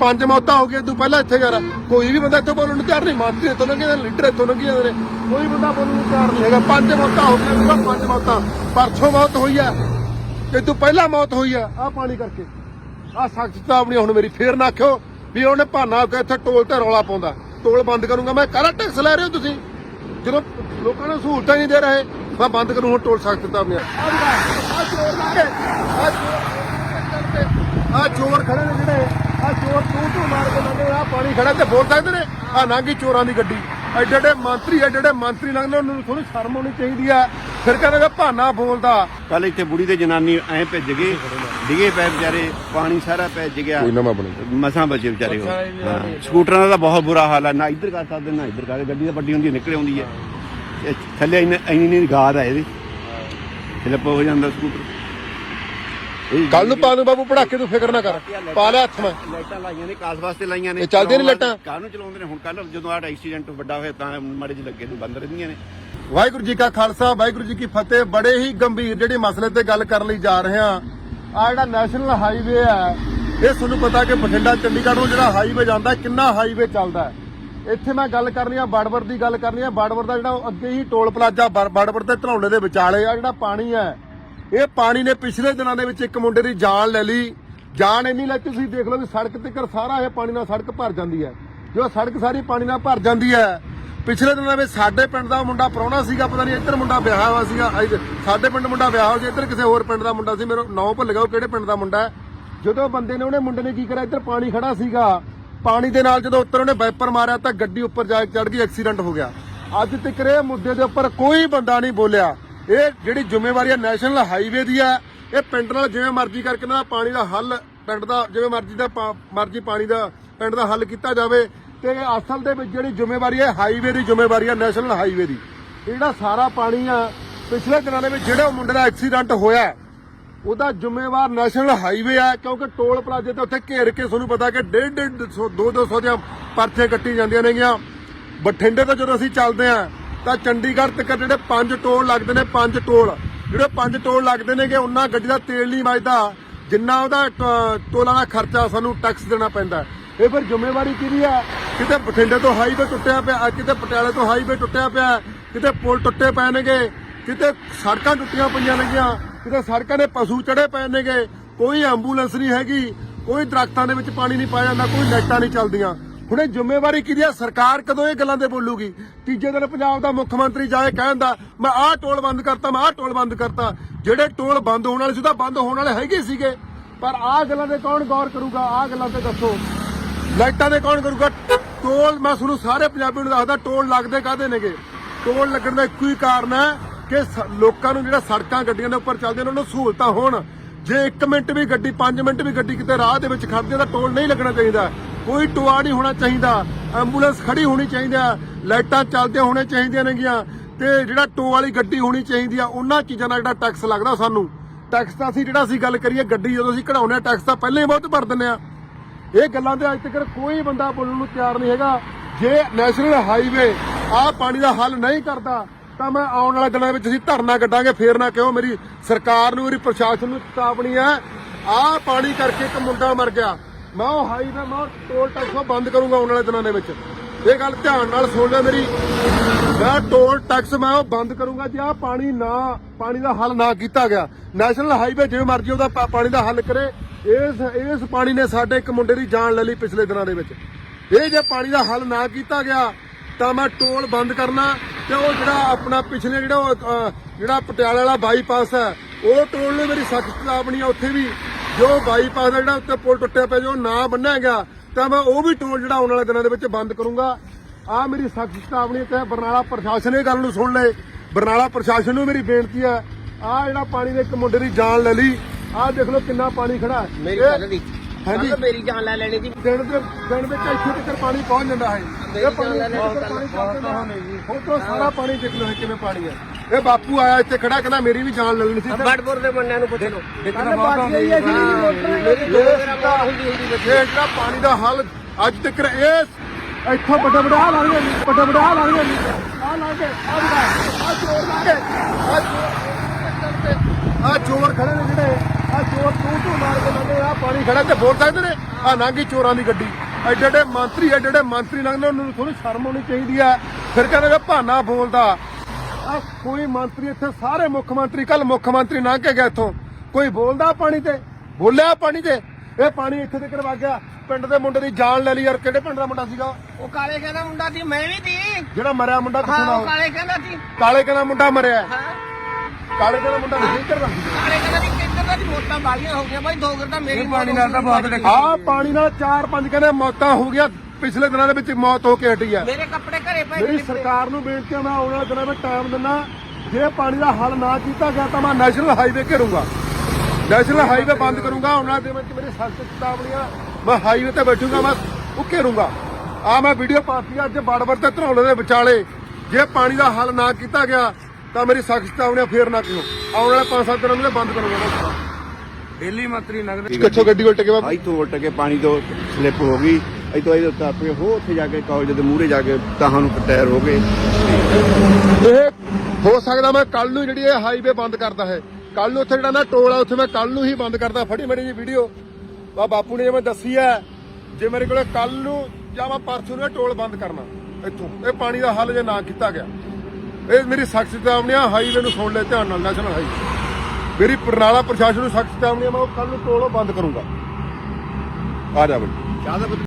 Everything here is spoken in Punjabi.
ਪੰਜ ਮੌਤਾਂ ਹੋ ਗਈਆਂ, ਤੂੰ ਪਹਿਲਾਂ ਇੱਥੇ ਯਾਰ ਕੋਈ ਵੀ ਬੰਦਾ ਇੱਥੇ ਬੋਲਣ ਨੂੰ ਤਿਆਰ ਨਹੀਂ ਮੰਤਰੀ ਇੱਥੋਂ ਲੰਘੇ ਨੇ ਲੀਡਰ ਇੱਥੋਂ ਲੰਘੇ ਜਾਂਦੇ ਨੇ। ਕੋਈ ਬੰਦਾ ਬੋਲਣ ਨੂੰ ਤਿਆਰ ਨਹੀਂ ਹੈਗਾ। ਪੰਜ ਮੌਤਾਂ ਹੋ ਗਈਆਂ, ਤੂੰ ਪੰਜ ਮੌਤਾਂ। ਪਰਸੋਂ ਮੌਤ ਹੋਈ ਆ, ਤੇ ਤੂੰ ਪਹਿਲਾਂ ਮੌਤ ਹੋਈ ਆ। ਆ ਪਾਣੀ ਕਰਕੇ। ਆ ਸਖਤ ਚੇਤਾਵਨੀ ਹੁਣ ਮੇਰੀ ਫੇਰ ਨਾ ਆਖਿਓ ਵੀ ਉਹਨੇ ਭਾਨਾ ਕੇ ਇੱਥੇ ਟੋਲ ਤੇ ਰੌਲਾ ਪਾਉਂਦਾ। ਟੋਲ ਬੰਦ ਕਰੂੰਗਾ ਮੈਂ, ਕਾਹਦਾ ਟੈਕਸ ਲੈ ਰਹੇ ਹੋ ਤੁਸੀਂ? ਜਦੋਂ ਲੋਕਾਂ ਨੂੰ ਸਹੂਲਤਾਂ ਹੀ ਨਹੀਂ ਦੇ ਰਹੇ, ਮੈਂ ਬੰਦ ਕਰੂੰ ਹੁਣ ਟੋਲ ਸਖਤ ਚੇਤਾਵਨੀ ਆ ਚੋਰ ਲਾ ਕੇ ਆ ਚੋਰ ਖੜੇ ਨੇ ਜਿਹੜੇ। ਆ ਚੋਰ ਤੂੰ ਤੂੰ ਮਾਰ ਕੇ ਲੰਘੇ ਆ ਪਾਣੀ ਖੜਾ ਤੇ ਬੋਲ ਸਕਦੇ ਨੇ? ਆ ਨਾਂਗੀ ਚੋਰਾਂ ਦੀ ਗੱਡੀ। ਐਡੇ ਐਡੇ ਮੰਤਰੀ ਐਡੇ ਐਡੇ ਮੰਤਰੀ ਲੰਘਦੇ ਉਹਨਾਂ ਨੂੰ ਥੋੜੀ ਸ਼ਰਮ ਆਉਣੀ ਚਾਹੀਦੀ ਆ। ਫਿਰ ਕਹਿੰਦੇ ਭਾਨਾ ਬੋਲਦਾ। ਕੱਲ ਇੱਥੇ ਬੁੜੀ ਤੇ ਜਨਾਨੀ ਐ ਭਿੱਜ ਗਏ ਡਿਗੇ ਪੈ ਵਿਚਾਰੇ ਪਾਣੀ ਸਾਰਾ ਭਿੱਜ ਗਿਆ। ਕੋਈ ਬਣੇ। ਮਸਾਂ ਬਚੇ ਵਿਚਾਰੇ ਉਹ। ਹਾਂ। ਸਕੂਟਰਾਂ ਦਾ ਤਾਂ ਬਹੁਤ ਬੁਰਾ ਹਾਲ ਹੈ ਨਾ ਇੱਧਰ ਕਰ ਸਕਦੇ ਨਾ ਇੱਧਰ ਕਰ ਗੱਡੀ ਤਾਂ ਵੱਡੀ ਹੁੰਦੀ ਹੈ ਨਿਕਲ ਆਉਂਦੀ ਹੈ। ਇਹ ਥੱਲੇ ਇੰਨੀ ਇੰਨੀ ਨਹੀਂ ਗਾਦ ਹੈ ਇਹਦੀ। ਸਲਿੱਪ ਹੋ ਜਾਂਦਾ ਸਕੂਟਰ। ਕੱਲ ਨੂੰ ਪਾ ਦੂੰ ਬਾਬੂ ਪੜਾਕੇ ਤੂੰ ਫਿਕਰ ਨਾ ਕਰ। ਪਾ ਲੈ ਹੱਥ ਮੈਂ। ਲਾਈਟਾਂ ਲਾਈਆਂ ਨੇ ਕਾਸ ਵਾਸਤੇ ਲਾਈਆਂ ਨੇ। ਇਹ ਚੱਲਦੀਆਂ ਨੀ ਲਾਈਟਾਂ? ਕਾਹ ਨੂੰ ਚਲਾਉਂਦੇ ਨੇ ਹੁਣ ਕੱਲ ਜਦੋਂ ਆਹ ਐਕਸੀਡੈਂਟ ਵੱਡਾ ਹੋਇਆ ਤਾਂ ਮਾੜੇ ਜਿਹੇ ਲੱਗੇ ਨੇ ਬੰਦ ਰਹਿੰਦੀਆਂ ਨੇ। ਵਾਹਿਗੁਰੂ ਜੀ ਕਾ ਖਾਲਸਾ ਵਾਹਿਗੁਰੂ ਜੀ ਕੀ ਫਤਿਹ। ਬੜੇ ਹੀ ਗੰਭੀਰ ਜਿਹੜੇ ਮਸਲੇ ਤੇ ਗੱਲ ਕਰਨ ਲਈ ਜਾ ਰਹੇ ਹਾਂ। ਆ ਜਿਹੜਾ ਨੈਸ਼ਨਲ ਹਾਈਵੇ ਹੈ ਇਹ ਤੁਹਾਨੂੰ ਪਤਾ ਕਿ ਬਠਿੰਡਾ ਚੰਡੀਗੜ੍ਹ ਨੂੰ ਜਿਹੜਾ ਹਾਈਵੇ ਜਾਂਦਾ ਕਿੰਨਾ ਹਾਈਵੇ ਚੱਲਦਾ ਹੈ। ਇੱਥੇ ਮੈਂ ਗੱਲ ਕਰਨੀ ਆ ਬਾੜਵਰ ਦੀ ਗੱਲ ਕਰਨੀ ਆ। ਬਾੜਵਰ ਦਾ ਜਿਹੜਾ ਅੱਗੇ ਹੀ ਟੋਲ ਪਲਾਜ਼ਾ ਬਾੜਵਰ ਤੇ ਧਨੌਲੇ ਦੇ ਵਿਚਾਲੇ ਆ ਜਿਹੜਾ ਪਾਣੀ ਹੈ ਇਹ ਪਾਣੀ ਨੇ ਪਿਛਲੇ ਦਿਨਾਂ ਦੇ ਵਿੱਚ ਇੱਕ ਮੁੰਡੇ ਦੀ ਜਾਨ ਲੈ ਲਈ। ਜਾਨ ਇੰਨੀ ਲੈ ਤੁਸੀਂ ਦੇਖ ਲਓ ਵੀ ਸੜਕ ਤੱਕ ਸਾਰਾ ਇਹ ਪਾਣੀ ਨਾਲ ਸੜਕ ਭਰ ਜਾਂਦੀ ਹੈ। ਜੋ ਸੜਕ ਸਾਰੀ ਪਾਣੀ ਨਾਲ ਭਰ ਜਾਂਦੀ ਹੈ। ਪਿਛਲੇ ਦਿਨਾਂ ਵਿੱਚ ਸਾਡੇ ਪਿੰਡ ਦਾ ਮੁੰਡਾ ਪ੍ਰਾਹੁਣਾ ਸੀਗਾ, ਪਤਾ ਨਹੀਂ ਇੱਧਰ ਮੁੰਡਾ ਵਿਆਹ ਹੋਇਆ ਸੀਗਾ ਸਾਡੇ ਪਿੰਡ ਮੁੰਡਾ ਵਿਆਹ ਹੋ ਸੀ ਇੱਧਰ ਕਿਸੇ ਹੋਰ ਪਿੰਡ ਦਾ ਮੁੰਡਾ ਸੀ, ਮੇਰਾ ਨਾਂ ਭੁੱਲ ਗਿਆ ਉਹ ਕਿਹੜੇ ਪਿੰਡ ਦਾ ਮੁੰਡਾ ਹੈ। ਜਦੋਂ ਬੰਦੇ ਨੇ, ਉਹਨੇ ਮੁੰਡੇ ਨੇ ਕੀ ਕਰਿਆ, ਇੱਧਰ ਪਾਣੀ ਖੜਾ ਸੀਗਾ। ਪਾਣੀ ਦੇ ਨਾਲ ਜਦੋਂ ਉੱਤਰ ਉਹਨੇ ਵਾਈਪਰ ਮਾਰਿਆ ਤਾਂ ਗੱਡੀ ਉੱਪਰ ਜਾ ਕੇ ਚੜ ਗਈ, ਐਕਸੀਡੈਂਟ ਹੋ ਗਿਆ। ਅੱਜ ਤੱਕ ਇਹ ਮੁੱਦੇ ਦੇ ਉੱਪਰ ਕੋਈ ਬੰਦਾ ਨਹੀਂ ਬੋਲਿਆ। ਇਹ ਜਿਹੜੀ ਜ਼ਿੰਮੇਵਾਰੀ ਹੈ ਨੈਸ਼ਨਲ ਹਾਈਵੇ ਦੀ ਹੈ ਇਹ ਪਿੰਡ ਨਾਲ ਜਿਵੇਂ ਮਰਜ਼ੀ ਕਰਕੇ ਇਹਨਾਂ ਪਾਣੀ ਦਾ ਹੱਲ, ਪਿੰਡ ਦਾ ਜਿਵੇਂ ਮਰਜ਼ੀ ਦਾ ਪਾ- ਮਰਜ਼ੀ ਪਾਣੀ ਦਾ, ਪਿੰਡ ਦਾ ਹੱਲ ਕੀਤਾ ਜਾਵੇ, ਤੇ ਅਸਲ ਦੇ ਵਿੱਚ ਜਿਹੜੀ ਜ਼ਿੰਮੇਵਾਰੀ ਹੈ ਹਾਈਵੇ ਦੀ ਜ਼ਿੰਮੇਵਾਰੀ ਹੈ ਨੈਸ਼ਨਲ ਹਾਈਵੇ ਦੀ। ਇਹ ਜਿਹੜਾ ਸਾਰਾ ਪਾਣੀ ਆ, ਪਿਛਲੇ ਦਿਨਾਂ ਦੇ ਵਿੱਚ ਜਿਹੜੇ ਉਹ ਮੁੰਡੇ ਦਾ ਐਕਸੀਡੈਂਟ ਹੋਇਆ, ਉਹਦਾ ਜ਼ਿੰਮੇਵਾਰ ਨੈਸ਼ਨਲ ਹਾਈਵੇ ਆ, ਕਿਉਂਕਿ ਟੋਲ ਪਲਾਜ਼ੇ ਤੇ ਉੱਥੇ ਘੇਰ ਕੇ ਤੁਹਾਨੂੰ ਪਤਾ ਕਿ 1.5 200 200 ਦੀਆਂ ਪਰਚੇ ਕੱਟੀ ਜਾਂਦੀਆਂ ਨੇਗੀਆਂ। ਬਠਿੰਡੇ ਤੋਂ ਜਦੋਂ ਅਸੀਂ ਚੱਲਦੇ ਆ ਤਾਂ ਚੰਡੀਗੜ੍ਹ ਤੱਕ ਜਿਹੜੇ ਪੰਜ ਟੋਲ ਲੱਗਦੇ ਨੇ, ਪੰਜ ਟੋਲ। ਜਿਹੜੇ ਪੰਜ ਟੋਲ ਲੱਗਦੇ ਨੇਗੇ, ਉਹਨਾਂ ਗੱਡੀ ਦਾ ਤੇਲ ਨਹੀਂ ਵੱਜਦਾ। ਜਿੰਨਾ ਉਹਦਾ ਟੋਲਾਂ ਦਾ ਖਰਚਾ ਸਾਨੂੰ ਟੈਕਸ ਦੇਣਾ ਪੈਂਦਾ। ਇਹ ਫਿਰ ਜ਼ਿੰਮੇਵਾਰੀ ਕਿਹਦੀ ਆ? ਕਿਤੇ ਬਠਿੰਡੇ ਤੋਂ ਹਾਈਵੇ ਟੁੱਟਿਆ ਪਿਆ, ਕਿਤੇ ਪਟਿਆਲੇ ਤੋਂ ਹਾਈਵੇ ਟੁੱਟਿਆ ਪਿਆ, ਕਿਤੇ ਪੁਲ ਟੁੱਟੇ ਪਏ ਨੇਗੇ, ਕਿਤੇ ਸੜਕਾਂ ਟੁੱਟੀਆਂ ਪਈਆਂ ਨੇਗੀਆਂ, ਕਿਤੇ ਸੜਕਾਂ ਦੇ ਪਸ਼ੂ ਚੜੇ ਪਏ ਨੇਗੇ। ਕੋਈ ਐਂਬੂਲੈਂਸ ਨਹੀਂ ਹੈਗੀ, ਕੋਈ ਦਰਖਤਾਂ ਦੇ ਵਿੱਚ ਪਾਣੀ ਨਹੀਂ ਪਾਇਆ ਜਾਂਦਾ, ਕੋਈ ਲਾਈਟਾਂ ਨਹੀਂ ਚੱਲਦੀਆਂ। ਹੁਣ ਇਹ ਜ਼ਿੰਮੇਵਾਰੀ ਕਿਹਦੀ ਆ? ਸਰਕਾਰ ਕਦੋਂ ਇਹ ਗੱਲਾਂ ਤੇ ਬੋਲੂਗੀ? ਤੀਜੇ ਦਿਨ ਪੰਜਾਬ ਦਾ ਮੁੱਖ ਮੰਤਰੀ ਜਾਏ ਕਹਿੰਦਾ ਮੈਂ ਆਹ ਟੋਲ ਬੰਦ ਕਰਤਾ, ਮੈਂ ਆਹ ਟੋਲ ਬੰਦ ਕਰਤਾ। ਜਿਹੜੇ ਟੋਲ ਬੰਦ ਹੋਣ ਵਾਲੇ ਸੀ ਤਾਂ ਬੰਦ ਹੋਣ ਵਾਲੇ ਹੈਗੇ ਸੀਗੇ। ਪਰ ਆਹ ਗੱਲਾਂ ਤੇ ਕੌਣ ਗੌਰ ਕਰੂਗਾ? ਆਹ ਗੱਲਾਂ ਤੇ ਦੱਸੋ। ਲਾਈਟਾਂ ਦੇ ਕੌਣ ਕਰੂਗਾ? ਟੋਲ, ਮੈਂ ਤੁਹਾਨੂੰ ਸਾਰੇ ਪੰਜਾਬੀ ਨੂੰ ਦੱਸਦਾ, ਟੋਲ ਲੱਗਦੇ ਕਾਹਦੇ ਨੇਗੇ? ਟੋਲ ਲੱਗਣ ਦਾ ਇੱਕੋ ਹੀ ਕਾਰਨ ਹੈ ਕਿ ਲੋਕਾਂ ਨੂੰ ਜਿਹੜਾ ਸੜਕਾਂ ਗੱਡੀਆਂ ਦੇ ਉੱਪਰ ਚੱਲਦੇ ਨੇ, ਉਹਨਾਂ ਨੂੰ ਸਹੂਲਤਾਂ ਹੋਣ। ਜੇ 1 ਮਿੰਟ ਵੀ ਗੱਡੀ 5 ਮਿੰਟ ਵੀ ਗੱਡੀ ਕਿਤੇ ਰਾਹ ਦੇ ਵਿੱਚ ਖੜਦੀ ਹੈ, ਤਾਂ ਟੋਲ ਨਹੀਂ ਲੱਗਣਾ ਚਾਹੀਦਾ। ਕੋਈ ਟੋਆ ਨਹੀਂ ਹੋਣਾ ਚਾਹੀਦਾ। ਐਂਬੂਲੈਂਸ ਖੜੀ ਹੋਣੀ ਚਾਹੀਦੀ ਹੈ ਲਾਈਟਾਂ ਚੱਲਦੀਆਂ ਹੋਣੀਆਂ ਚਾਹੀਦੀਆਂ ਨੇਗੀਆਂ। ਤੇ ਜਿਹੜਾ ਟੋ ਵਾਲੀ ਗੱਡੀ ਹੋਣੀ ਚਾਹੀਦੀ ਆ, ਉਹਨਾਂ ਚੀਜ਼ਾਂ ਦਾ ਜਿਹੜਾ ਟੈਕਸ ਲੱਗਦਾ ਸਾਨੂੰ। ਟੈਕਸ ਤਾਂ ਅਸੀਂ ਜਿਹੜਾ ਅਸੀਂ ਗੱਲ ਕਰੀਏ, ਗੱਡੀ ਜਦੋਂ ਅਸੀਂ ਕਢਾਉਂਦੇ ਆ ਟੈਕਸ ਤਾਂ ਪਹਿਲਾਂ ਹੀ ਬਹੁਤ ਭਰ ਦਿੰਦੇ ਆ। ਇਹ ਗੱਲਾਂ ਤੇ ਅੱਜ ਤੱਕ ਕੋਈ ਬੰਦਾ ਬੋਲਣ ਨੂੰ ਤਿਆਰ ਨਹੀਂ ਹੈਗਾ। ਜੇ ਨੈਸ਼ਨਲ ਹਾਈਵੇ ਆਹ ਪਾਣੀ ਦਾ ਹੱਲ ਨਹੀਂ ਕਰਦਾ, ਤਾਂ ਮੈਂ ਆਉਣ ਵਾਲੇ ਦਿਨਾਂ ਵਿੱਚ ਅਸੀਂ ਧਰਨਾ ਕੱਢਾਂਗੇ। ਫੇਰ ਨਾ ਕਿਉਂ ਮੇਰੀ ਸਰਕਾਰ ਨੂੰ, ਮੇਰੀ ਪ੍ਰਸ਼ਾਸਨ ਨੂੰ ਚੇਤਾਵਨੀ ਹੈ। ਆਹ ਪਾਣੀ ਕਰਕੇ ਇੱਕ ਮੁੰਡਾ ਮਰ ਗਿਆ। ਮੈਂ ਉਹ ਹਾਈਵੇ ਮੈਂ ਉਹ ਟੋਲ ਟੈਕਸ ਬੰਦ ਕਰੂੰਗਾ ਆਉਣ ਵਾਲੇ ਦਿਨਾਂ ਦੇ ਵਿੱਚ। ਇਹ ਗੱਲ ਧਿਆਨ ਨਾਲ ਸੁਣ ਲੈ ਮੇਰੀ। ਮੈਂ ਟੋਲ ਟੈਕਸ ਮੈਂ ਉਹ ਬੰਦ ਕਰੂੰਗਾ ਜੇ ਆਹ ਪਾਣੀ ਨਾ, ਪਾਣੀ ਦਾ ਹੱਲ ਨਾ ਕੀਤਾ ਗਿਆ। ਨੈਸ਼ਨਲ ਹਾਈਵੇ ਜਿਵੇਂ ਮਰਜ਼ੀ ਉਹਦਾ ਪਾਣੀ ਦਾ ਹੱਲ ਕਰੇ। ਇਸ ਇਸ ਪਾਣੀ ਨੇ ਸਾਡੇ ਇੱਕ ਮੁੰਡੇ ਦੀ ਜਾਨ ਲੈ ਲਈ ਪਿਛਲੇ ਦਿਨਾਂ ਦੇ ਵਿੱਚ। ਇਹ ਜੇ ਪਾਣੀ ਦਾ ਹੱਲ ਨਾ ਕੀਤਾ ਗਿਆ, ਤਾਂ ਮੈਂ ਟੋਲ ਬੰਦ ਕਰਨਾ ਤੇ ਉਹ ਜਿਹੜਾ ਆਪਣਾ ਪਿਛਲੇ ਜਿਹੜਾ ਜਿਹੜਾ ਪਟਿਆਲਾ ਵਾਲਾ ਬਾਈਪਾਸ ਹੈ, ਉਹ ਟੋਲ ਨੇ ਮੇਰੀ ਸਖਤ ਚੇਤਾਵਨੀ ਆ, ਉੱਥੇ ਵੀ ਜੋ ਬਾਈਪਾਸ ਦਾ ਜਿਹੜਾ ਉੱਤੇ ਪੁਲ ਟੁੱਟਿਆ ਪਿਆ ਜੋ ਨਾ ਬੰਨਿਆ ਗਿਆ ਤਾਂ ਮੈਂ ਉਹ ਵੀ ਟੋਲ ਜਿਹੜਾ ਆਉਣ ਵਾਲੇ ਦਿਨਾਂ ਦੇ ਵਿੱਚ ਬੰਦ ਕਰੂੰਗਾ ਆ ਮੇਰੀ ਸਖਤ ਚੇਤਾਵਨੀ ਤੇ ਬਰਨਾਲਾ ਪ੍ਰਸ਼ਾਸਨ ਇਹ ਗੱਲ ਨੂੰ ਸੁਣ ਲੈ ਬਰਨਾਲਾ ਪ੍ਰਸ਼ਾਸਨ ਨੂੰ ਮੇਰੀ ਬੇਨਤੀ ਹੈ ਆ ਜਿਹੜਾ ਪਾਣੀ ਦੇ ਇੱਕ ਮੁੰਡੇ ਦੀ ਜਾਨ ਲੈ ਲਈ ਆ ਦੇਖ ਲਓ ਕਿੰਨਾ ਪਾਣੀ ਖੜਾ ਹੈ ਮੇਰੀ ਗੱਲ ਦੀ ਹਾਂਜੀ ਮੇਰੀ ਜਾਨ ਲੈ ਲੈਣੀ ਸੀ ਦਿਨ ਦੇ ਦਿਨ ਵਿੱਚ ਇੱਥੇ ਤੱਕ ਪਾਣੀ ਪਹੁੰਚ ਜਾਂਦਾ ਹੈ ਇਹ ਪਾਣੀ ਪਾਣੀ ਪਹੁੰਚ ਜਾਂਦਾ ਉਧਰੋਂ ਸਾਰਾ ਪਾਣੀ ਦੇਖ ਲਓ ਕਿਵੇਂ ਪਾਣੀ ਹੈ ਇਹ ਬਾਪੂ ਆਇਆ ਇੱਥੇ ਖੜਾ ਕਹਿੰਦਾ ਮੇਰੀ ਵੀ ਜਾਨ ਲੈ ਲੈਣੀ ਸੀ ਬੜਪੁਰ ਦੇ ਬੰਨਿਆਂ ਨੂੰ ਪੁੱਛ ਲਓ। ਗਈ ਹੈ ਮੇਰੀ ਹੁੰਦੀ ਹੁੰਦੀ ਇਹ ਜਿਹੜਾ ਪਾਣੀ ਦਾ ਹੱਲ ਅੱਜ ਤੱਕ ਇਸ ਇੱਥੋਂ ਵੱਡਾ ਵੱਡਾ ਆ ਲਾਂਗੇ ਵੱਡਾ ਵੱਡਾ ਆ ਲਾਂਗੇ ਆ ਲਾਂਗੇ ਆ ਆ ਚੋਰ ਲਾਂਗੇ ਆ ਚੋਰ ਆ ਚੋਰ ਖੜੇ ਨੇ ਜਿਹੜੇ। ਆ ਚੋਰ ਤੂੰ ਤੂੰ ਮਾਰ ਕੇ ਲੰਘੇ ਆ ਪਾਣੀ ਖੜਾ ਤੇ ਬੋਲ ਸਕਦੇ ਨੇ। ਆ ਨਾਂਗੀ ਚੋਰਾਂ ਦੀ ਗੱਡੀ। ਐਡੇ ਐਡੇ ਮੰਤਰੀ ਐਡੇ ਐਡੇ ਮੰਤਰੀ ਲੰਘਦੇ ਉਹਨਾਂ ਨੂੰ ਥੋੜੀ ਸ਼ਰਮ ਆਉਣੀ ਚਾਹੀਦੀ ਆ ਫਿਰ ਕਹਿੰਦੇ ਭਾਨਾ ਬੋਲਦਾ। ਆ ਕੋਈ ਮੰਤਰੀ ਇੱਥੇ ਸਾਰੇ ਮੁੱਖ ਮੰਤਰੀ ਕੱਲ ਮੁੱਖ ਮੰਤਰੀ ਲੰਘ ਕੇ ਗਿਆ ਇੱਥੋਂ। ਕੋਈ ਬੋਲਦਾ ਪਾਣੀ ਤੇ? ਬੋਲਿਆ ਪਾਣੀ ਤੇ? ਇਹ ਪਾਣੀ ਇੱਥੇ ਤੱਕ ਵਗ ਗਿਆ। ਪਿੰਡ ਦੇ ਮੁੰਡੇ ਦੀ ਜਾਨ ਲੈ ਲਈ ਯਾਰ ਕਿਹੜੇ ਪਿੰਡ ਦਾ ਮੁੰਡਾ ਸੀਗਾ? ਉਹ ਕਾਲੇ ਕਹਿੰਦਾ ਮੁੰਡਾ ਸੀ ਮੈਂ ਵੀ ਸੀ। ਜਿਹੜਾ ਮਰਿਆ ਮੁੰਡਾ ਕਿੱਥੋਂ ਹਾਂ ਦਾ? ਉਹ? ਕਾਲੇ ਕਹਿੰਦਾ ਸੀ। ਕਾਲੇ ਕਹਿੰਦਾ ਮੁੰਡਾ ਮਰਿਆ। ਹਾਂ। ਕਾਲੇ ਕਹਿੰਦਾ ਮੁੰਡਾ ਨਹੀਂ ਕਰਦਾ ਕਾਲੇ ਕਹਿੰਦਾ ਸੀ ਕਿੰਨੇ ਦੀ ਮੋਟਾਂ ਬਾਲੀਆਂ ਹੋ ਗਈਆਂ। ਬਾਈ ਦੋ ਗਰ ਤਾਂ ਮੇਰੀ ਪਾਣੀ ਨਾਲ ਤਾਂ ਬਹੁਤ ਲੱਗੀ। ਆ ਪਾਣੀ ਨਾਲ ਚਾਰ ਪੰਜ ਕਹਿੰਦੇ ਮੌਤਾਂ ਹੋ ਗਿਆ ਪਿਛਲੇ ਦਿਨਾਂ ਦੇ ਵਿੱਚ ਮੌਤ ਹੋ ਕੇ ਹਟੀ ਆ। ਮੇਰੇ ਕੱਪੜੇ ਘਰੇ ਪਏ ਮੇਰੀ ਨੇ। ਸਰਕਾਰ ਨੂੰ ਬੇਨਤੀ ਹੈ ਮੈਂ ਆਉਣ ਵਾਲੇ ਦਿਨਾਂ ਵਿੱਚ ਟਾਈਮ ਦਿੰਦਾ ਜੇ ਪਾਣੀ ਦਾ ਹੱਲ ਨਾ ਕੀਤਾ ਗਿਆ ਤਾਂ ਮੈਂ ਨੈਸ਼ਨਲ ਹਾਈਵੇ ਘੇਰੂੰਗਾ। ਨੈਸ਼ਨਲ ਹਾਈਵੇ ਬੰਦ ਕਰੂੰਗਾ ਆਉਣ ਵਾਲੇ ਦਿਨਾਂ ਵਿੱਚ ਮੇਰੀ ਸਖਤ ਚੇਤਾਵਨੀਆਂ ਮੈਂ ਹਾਈਵੇ ਤੇ ਬੈਠੂੰਗਾ ਮੈਂ ਉਹ ਘੇਰੂੰਗਾ। ਆ ਮੈਂ ਵੀਡੀਓ ਪਾਤੀ ਆ ਅੱਜ ਬੜਬੜ ਤੇ ਧਰੌਲੇ ਦੇ ਵਿਚਾਲੇ। ਜੇ ਪਾਣੀ ਦਾ ਹੱਲ ਨਾ ਕੀਤਾ ਗਿਆ ਤਾਂ ਮੇਰੀ ਸਖਤ ਚੇਤਾਵਨੀਆਂ ਫੇਰ ਨਾ ਕਿਉਂ ਆਉਣ ਵਾਲੇ 5-7 ਦਿਨਾਂ ਵਿੱਚ ਬੰਦ ਕਰੂੰਗਾ ਦਿੱਲੀ ਮੰਤਰੀ ਨਗਰ ਕਿੱਥੋਂ ਗੱਡੀ ਉਲਟ ਕੇ ਬਾਬੂ? ਆਈ ਤੋਂ ਉਲਟ ਕੇ ਪਾਣੀ ਤੋਂ ਸਲਿੱਪ ਹੋ ਗਈ। ਇਤੋਂ ਇਹਦੇ ਉੱਤੇ ਆਪੇ ਹੋ, ਉੱਥੇ ਜਾ ਕੇ ਕਾਲਜ ਦੇ ਮੂਹਰੇ ਜਾ ਕੇ ਤਾਹਾਂ ਨੂੰ ਟਾਇਰ ਹੋ ਗਏ। ਇਹ ਹੋ ਸਕਦਾ ਮੈਂ ਕੱਲ ਨੂੰ ਜਿਹੜੀ ਇਹ ਹਾਈਵੇ ਬੰਦ ਕਰਦਾ ਹੈ। ਕੱਲ ਨੂੰ ਉੱਥੇ ਜਿਹੜਾ ਨਾ ਟੋਲ ਆ, ਉੱਥੇ ਮੈਂ ਕੱਲ ਨੂੰ ਹੀ ਬੰਦ ਕਰਦਾ, ਫੜੀ ਮੇਰੀ ਜੀ ਵੀਡੀਓ ਆ ਬਾਪੂ ਨੇ ਜਿਵੇਂ ਦੱਸੀ ਹੈ, ਜੇ ਮੇਰੇ ਕੋਲੇ ਕੱਲ ਨੂੰ ਜਾਂ ਮੈਂ ਪਰਸੋਂ ਨੂੰ ਟੋਲ ਬੰਦ ਕਰਨਾ, ਇੱਥੋਂ। ਇਹ ਪਾਣੀ ਦਾ ਹੱਲ ਜੇ ਨਾ ਕੀਤਾ ਗਿਆ। ਇਹ ਮੇਰੀ ਸਖਤ ਆ ਹਾਈਵੇ ਨੂੰ ਸੁਣ ਲੈ, ਧਿਆਨ ਨਾਲ ਨੈਸ਼ਨਲ ਹਾਈਵੇ ਮੇਰੀ ਪ੍ਰਣਾਲਾ ਪ੍ਰਸ਼ਾਸਨ ਨੂੰ ਸਖਤ ਚੇਤਾਵਨੀਆਂ, ਮੈਂ ਕੱਲ ਨੂੰ ਟੋਲ ਉਹ ਬੰਦ ਕਰੂੰਗਾ। ਆ ਜਾ ਬਈ।